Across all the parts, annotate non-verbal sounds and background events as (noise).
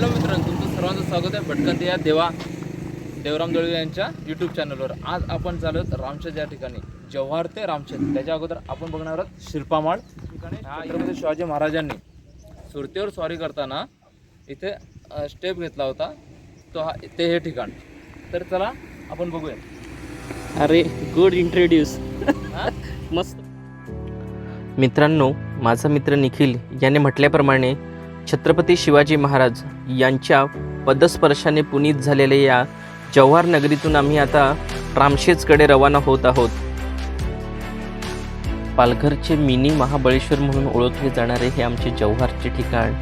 Hello मित्रांनो तुमचं सर्वांचं स्वागत आहे भटकंती या देवा देवराम दळवे यांच्या यूट्यूब चॅनलवर आज आपण चालू आहोत रामशेत या ठिकाणी. जव्हार ते रामशेत. त्याच्या अगोदर आपण बघणार आहोत शिल्पामाळ ठिकाणी हा छत्रपती शिवाजी महाराजांनी सुरतेवर स्वारी करताना इथे स्टेप घेतला होता. तो हा ते हे ठिकाण. तर चला आपण बघूया. अरे गुड इंट्रोड्यूस? (laughs) मस्त. मित्रांनो माझा मित्र निखिल याने म्हटल्याप्रमाणे छत्रपती शिवाजी महाराज यांच्या पदस्पर्शाने पुनीत झालेल्या या जव्हार नगरीतून आम्ही आता रामशेजकडे रवाना होत आहोत. पालघरचे मिनी महाबळेश्वर म्हणून ओळखले जाणारे हे आमचे जव्हारचे ठिकाण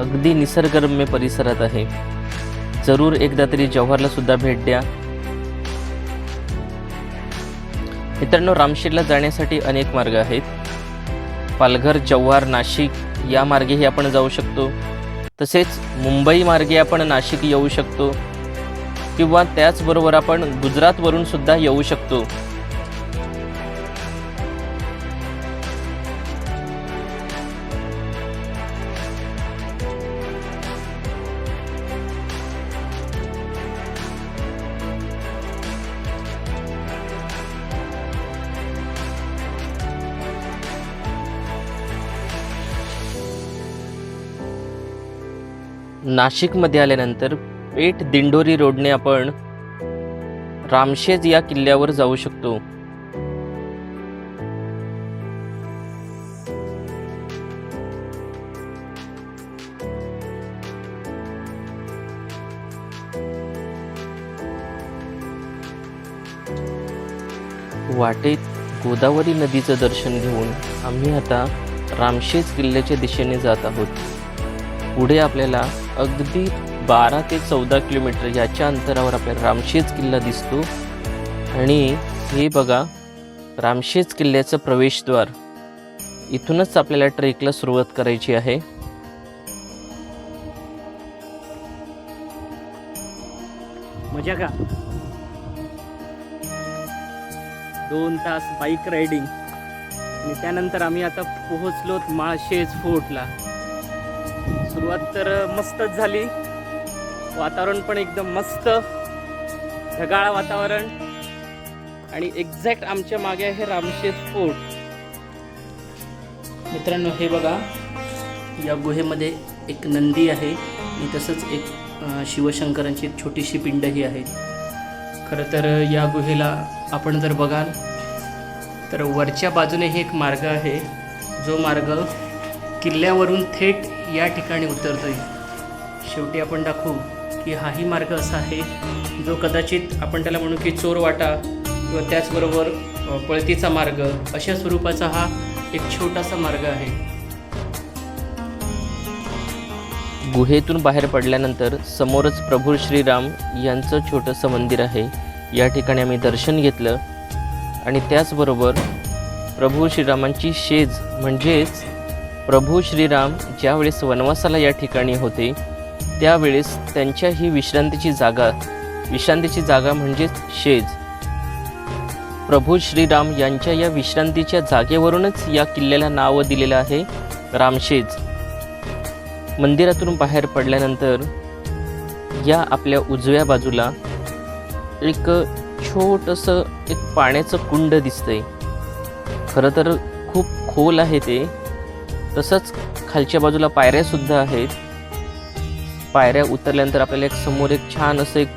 अगदी निसर्गरम्य परिसरात आहे. जरूर एकदा तरी जव्हारला सुद्धा भेट द्या. मित्रांनो रामशेडला जाण्यासाठी अनेक मार्ग आहेत. पालघर जव्हार नाशिक या मार्गेही आपण जाऊ शकतो. तसेच मुंबई मार्गे आपण नाशिक येऊ शकतो. किंवा त्याचबरोबर आपण गुजरातवरून सुद्धा येऊ शकतो. नाशिकमध्ये आल्यानंतर पेठ दिंडोरी रोडने आपण रामशेज या किल्ल्यावर जाऊ शकतो. वाटेत गोदावरी नदीचं दर्शन घेऊन आम्ही आता रामशेज किल्ल्याच्या दिशेने जात आहोत. पुढे आपल्याला अगदी बारा ते चौदा किलोमीटर याच्या अंतरावर आपल्याला रामशेज किल्ला दिसतो. आणि हे बघा रामशेज किल्ल्याचं प्रवेशद्वार. इथूनच आपल्याला ट्रेकला सुरुवात करायची आहे. मजा का? दोन तास बाईक रायडिंग आणि त्यानंतर आम्ही आता पोहोचलो माळशेज फोर्टला. सुरुवात तर मस्तच झाली. वातावरण पण एकदम मस्त. ढगाळ वातावरण. आणि एक्झॅक्ट आमच्या मागे आहे रामशेज फोर्ट. मित्रांनो हे बघा. या गुहेमध्ये एक नंदी आहे. आणि तसंच एक शिवशंकरांची एक छोटीशी पिंडही आहे. खरं तर या गुहेला आपण जर बघाल तर वरच्या बाजूने हे एक मार्ग आहे. जो मार्ग किल्ल्यावरून थेट या ठिकाणी उतरतोय. शेवटी आपण दाखवू की हाही मार्ग असा आहे जो कदाचित आपण त्याला म्हणू की चोर वाटा किंवा त्याचबरोबर पळतीचा मार्ग अशा स्वरूपाचा हा एक छोटासा मार्ग आहे. गुहेतून बाहेर पडल्यानंतर समोरच प्रभू श्रीराम यांचं छोटंसं मंदिर आहे. या ठिकाणी आम्ही दर्शन घेतलं आणि त्याचबरोबर प्रभू श्रीरामांची शेज म्हणजेच प्रभू श्रीराम ज्यावेळेस वनवासाला या ठिकाणी होते त्यावेळेस त्यांच्या ही विश्रांतीची जागा विश्रांतीची जागा म्हणजेच शेज. प्रभू श्रीराम यांच्या या विश्रांतीच्या जागेवरूनच या किल्ल्याला नाव दिलेलं आहे रामशेज. मंदिरातून बाहेर पडल्यानंतर या आपल्या उजव्या बाजूला एक छोटंसं एक पाण्याचं कुंड दिसतंय. खरं तर खूप खोल आहे ते तसंच खालच्या बाजूला पायऱ्यासुद्धा आहेत. पायऱ्या उतरल्यानंतर आपल्याला एक समोर एक छान असं एक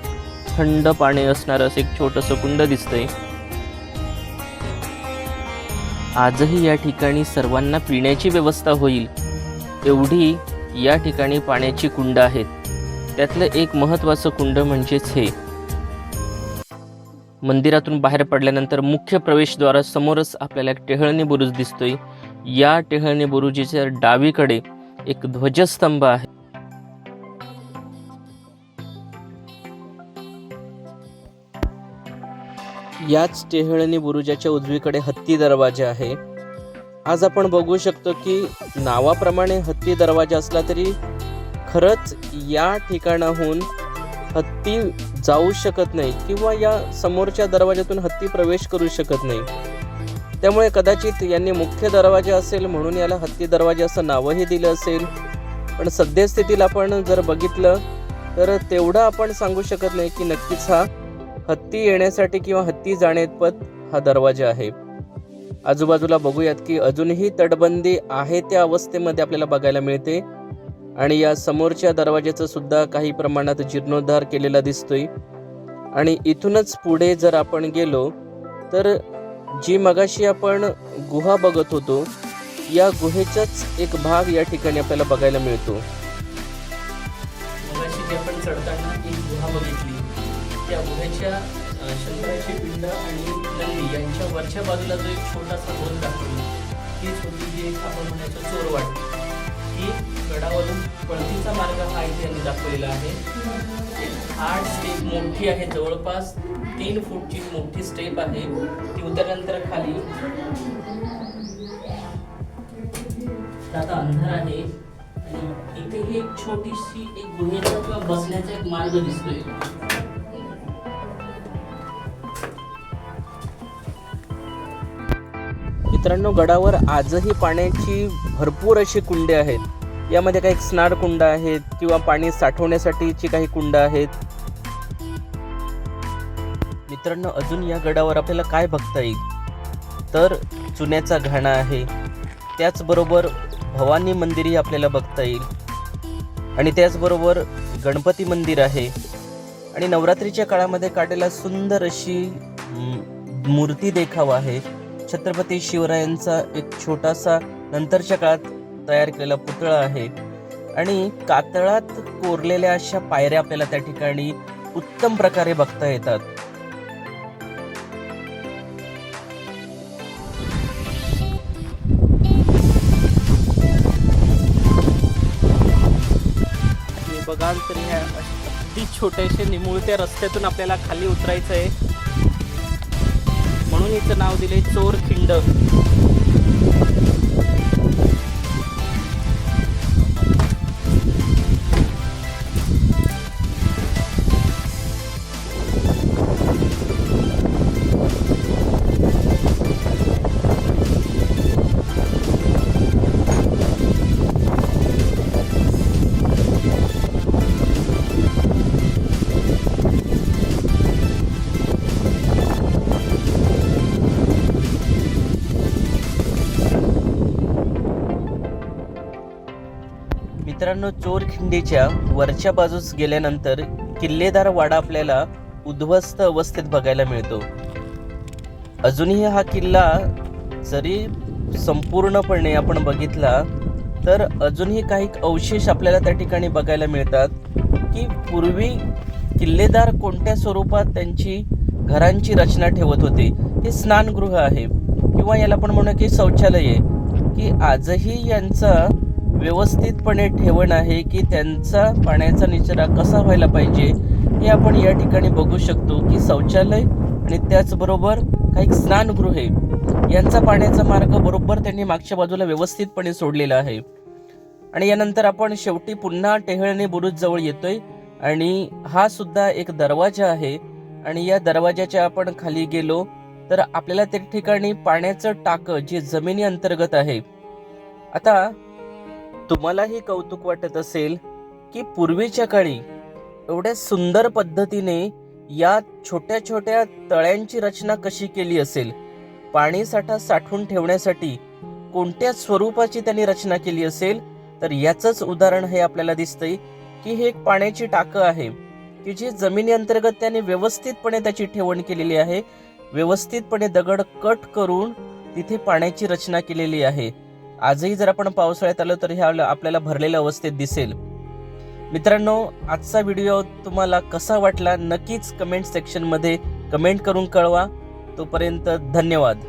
थंड पाणी असणारं असं एक छोटंसं कुंड दिसतंय. आजही या ठिकाणी सर्वांना पिण्याची व्यवस्था होईल. एवढी या ठिकाणी पाण्याची कुंड आहेत. त्यातलं एक महत्त्वाचं कुंड म्हणजेच हे. मंदिरातून बाहेर पडल्यानंतर मुख्य प्रवेशद्वारासमोरच आपल्याला एक टेहळणी बुरुज दिसतोय. या टेहळणी बुरुजीच्या डावीकडे एक ध्वजस्तंभ आहे. याच टेहळणी बुरुजाच्या उजवीकडे हत्ती दरवाजा आहे. आज आपण बघू शकतो की नावाप्रमाणे हत्ती दरवाजा असला तरी खरंच या ठिकाणाहून हत्ती जाऊ शकत नाही किंवा या समोरच्या दरवाजातून हत्ती प्रवेश करू शकत नाही त्यामुळे कदाचित यांनी मुख्य दरवाजा असेल म्हणून याला हत्ती दरवाजा असं नावही दिलं असेल. पण सद्यस्थितीला आपण जर बघितलं तर तेवढं आपण सांगू शकत नाही की नक्कीच हा हत्ती येण्यासाठी किंवा हत्ती जाण्यापत हा दरवाजा आहे. आजूबाजूला बघूयात की अजूनही तटबंदी आहे त्या अवस्थेमध्ये आपल्याला बघायला मिळते. आणि या समोरच्या दरवाज्याचं सुद्धा काही प्रमाणात जीर्णोद्धार केलेला दिसतोय. आणि इथूनच पुढे जर आपण गेलो तर जी मगाशी आपण गुहा बघत होतो या गुहेचाच एक भाग या ठिकाणी आपल्याला बघायला मिळतो. मगाशी जी आपण चढताना एक गुहा बघितली त्या गुहेच्या शंकराची पिंड आणि नंदी यांच्या वरच्या बाजूला जो एक छोटासा गोल दाखवला तीच होती जी एक आपण म्हणायचो चोरवाट. ही गडावरून पळतीचा मार्ग हा इथे यांनी दाखवलेला आहे. आठ स्टेप मोठी आहे जवळपास तीन फूटची मोठी स्टेप आहे. ती उतरल्यानंतर खाली आता अंधार आहे. आणि इथेही एक छोटीशी एक गुन्ह्याचा किंवा बसण्याचा एक मार्ग दिसतोय. मित्रांनो गडावर आजही पाण्याची भरपूर अशी कुंडे आहेत. यामध्ये काही स्नार कुंड आहेत किंवा पाणी साठवण्यासाठीची काही कुंड आहेत. मित्रांनो अजून या गडावर आपल्याला काय बघता येईल? तर चुन्याचा घाणा आहे. त्याचबरोबर भवानी मंदिरही आपल्याला बघता येईल. आणि त्याचबरोबर गणपती मंदिर आहे. आणि नवरात्रीच्या काळामध्ये काढलेला सुंदर अशी मूर्ती देखावा आहे. छत्रपती शिवरायांचा एक छोटासा नंतरच्या काळात तयार केलेला पुतळा आहे. आणि कातळात कोरलेल्या अशा पायऱ्या आपल्याला त्या ठिकाणी उत्तम प्रकारे बघता येतात. बघाल तर ह्या अगदी छोट्याशे निमुळत्या रस्त्यातून आपल्याला खाली उतरायचं आहे म्हणून हिचं नाव दिले चोर मित्रांनो चोरखिंडीच्या वरच्या बाजूस गेल्यानंतर किल्लेदार वाडा आपल्याला उद्ध्वस्त अवस्थेत बघायला मिळतो. अजूनही हा किल्ला जरी संपूर्णपणे आपण बघितला तर अजूनही काही अवशेष आपल्याला त्या ठिकाणी बघायला मिळतात की पूर्वी किल्लेदार कोणत्या स्वरूपात त्यांची घरांची रचना ठेवत होते. हे स्नानगृह आहे. किंवा याला आपण म्हणू की शौचालय आहे. की आजही यांचा व्यवस्थितपणे ठेवण आहे की त्यांचा पाण्याचा निचरा कसा व्हायला पाहिजे हे आपण या ठिकाणी बघू शकतो की शौचालय आणि त्याचबरोबर काही स्नानगृहे यांचा पाण्याचा मार्ग बरोबर त्यांनी मागच्या बाजूला व्यवस्थितपणे सोडलेला आहे. आणि यानंतर आपण शेवटी पुन्हा टेहळणी बुरुज जवळ येतोय आणि हा सुद्धा एक दरवाजा आहे आणि या दरवाजाच्या आपण खाली गेलो तर आपल्याला त्या ठिकाणी पाण्याचं टाकं जे जमिनी अंतर्गत आहे. आता तुम्हालाही कौतुक वाटत असेल की पूर्वीच्या काळी एवढ्या सुंदर पद्धतीने या छोट्या छोट्या तळ्यांची रचना कशी केली असेल? पाणी साठा साठवून ठेवण्यासाठी कोणत्या स्वरूपाची त्यांनी रचना केली असेल? तर याचंच उदाहरण हे आपल्याला दिसतंय की हे एक पाण्याची टाकं आहे की जी जमिनी अंतर्गत त्याने व्यवस्थितपणे त्याची ठेवण केलेली आहे. व्यवस्थितपणे दगड कट करून तिथे पाण्याची रचना केलेली आहे. आजही जर आपण पावसाळ्यात आलो तर ह्या आपल्याला भरलेल्या अवस्थेत दिसेल. मित्रांनो आजचा व्हिडिओ तुम्हाला कसा वाटला नक्कीच कमेंट सेक्शनमध्ये कमेंट करून कळवा. तोपर्यंत धन्यवाद.